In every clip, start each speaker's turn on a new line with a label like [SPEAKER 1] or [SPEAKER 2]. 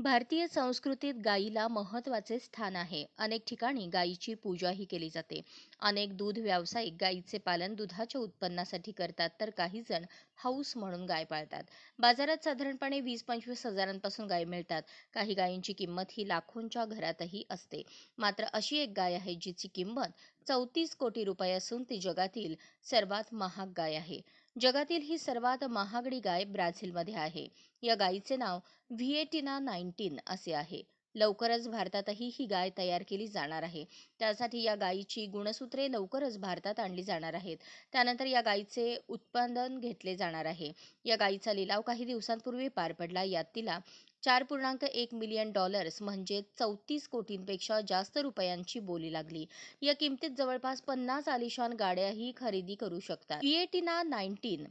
[SPEAKER 1] भारतीय संस्कृतीत गायीला महत्त्वाचे स्थान आहे. अनेक ठिकाणी गायीची पूजाही केली जाते. अनेक दूध व्यावसायिक गायीचे पालन दुधाच्या उत्पन्नासाठी करतात तर काही जण हौस म्हणून गाय पाळतात. बाजारात साधारणपणे वीस पंचवीस हजारांपासून गाय मिळतात. काही गायींची किंमत ही लाखोंच्या घरातही असते. मात्र अशी एक गाय आहे जिची किंमत चौतीस कोटी रुपये असून ती जगातील सर्वात महाग गाय आहे. जगातील ही सर्वात महागडी गाय ब्राझीलमध्ये आहे. या गायीचे नाव व्हिएटिना नाईन्टीन असे आहे. लवकरच भारतातही ही गाय तयार केली जाणार आहे. त्यासाठी या गायीची गुणसूत्रे लवकरच भारतात आणली जाणार आहेत. त्यानंतर या गायीचे उत्पादन घेतले जाणार आहे. या गायीचा लिलाव काही दिवसांपूर्वी पार पडला. यात तिला चार पूर्णांक एक मिलियन डॉलर्स म्हणजे चौतीस कोटींपेक्षा जास्त रुपयांची बोली लागली. या किमतीत जवळपास पन्नास आलिशान गाड्याही खरेदी करू शकतात. व्हिएटिना नाईन्टीन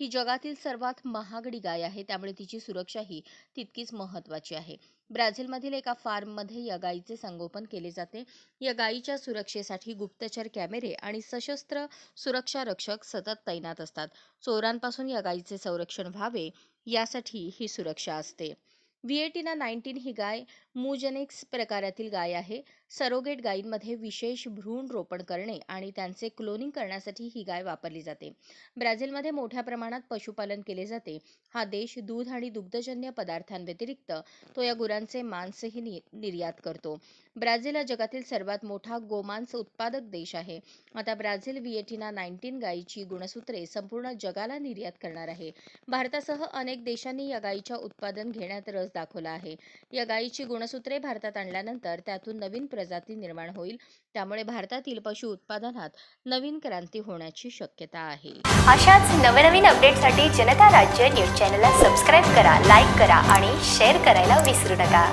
[SPEAKER 1] ही जगातील सर्वात महागडी गाय आहे त्यामुळे तिची सुरक्षा ही तितकीच महत्त्वाची आहे. ब्राझीलमधील एका फार्ममध्ये या गायीचे संगोपन केले जाते. या गायीच्या सुरक्षेसाठी गुप्तचर कॅमेरे आणि सशस्त्र सुरक्षा रक्षक सतत तैनात असतात. चोरांपासून या गायीचे संरक्षण व्हावे यासाठी ही सुरक्षा असते. व्हिएटिना नाईन्टीन ही गाय मुजनेक्स प्रकारातील गाय आहे. सरोगेट गायींमध्ये विशेष भ्रूण रोपण करणे आणि त्यांचे क्लोनिंग करण्यासाठी ही गाय वापरली जाते. ब्राझीलमध्ये मोठ्या प्रमाणात पशुपालन केले जाते. हा देश दूध आणि दुग्धजन्य पदार्थांव्यतिरिक्त तो या गुरांचे मांसही नि निर्यात करतो. ब्राझील हा जगातील सर्वात मोठा गोमांस उत्पादक देश आहे. आता ब्राझील व्हिएटिना नाईन्टीन गायीची गुणसूत्रे संपूर्ण जगाला निर्यात करणार आहे. भारतासह अनेक देशांनी या गायीच्या उत्पादन घेण्यात रस दाखवला आहे. या गायीची गुणसूत्रे भारतात आणल्यानंतर त्यातून नवीन प्रजाती निर्माण होईल. त्यामुळे भारतातील पशु उत्पादनात नवीन क्रांती होण्याची शक्यता आहे.
[SPEAKER 2] अशाच नवनवीन अपडेटसाठी जनता राज्य न्यूज चॅनलला सबस्क्राईब करा लाईक करा आणि शेअर करायला विसरू नका.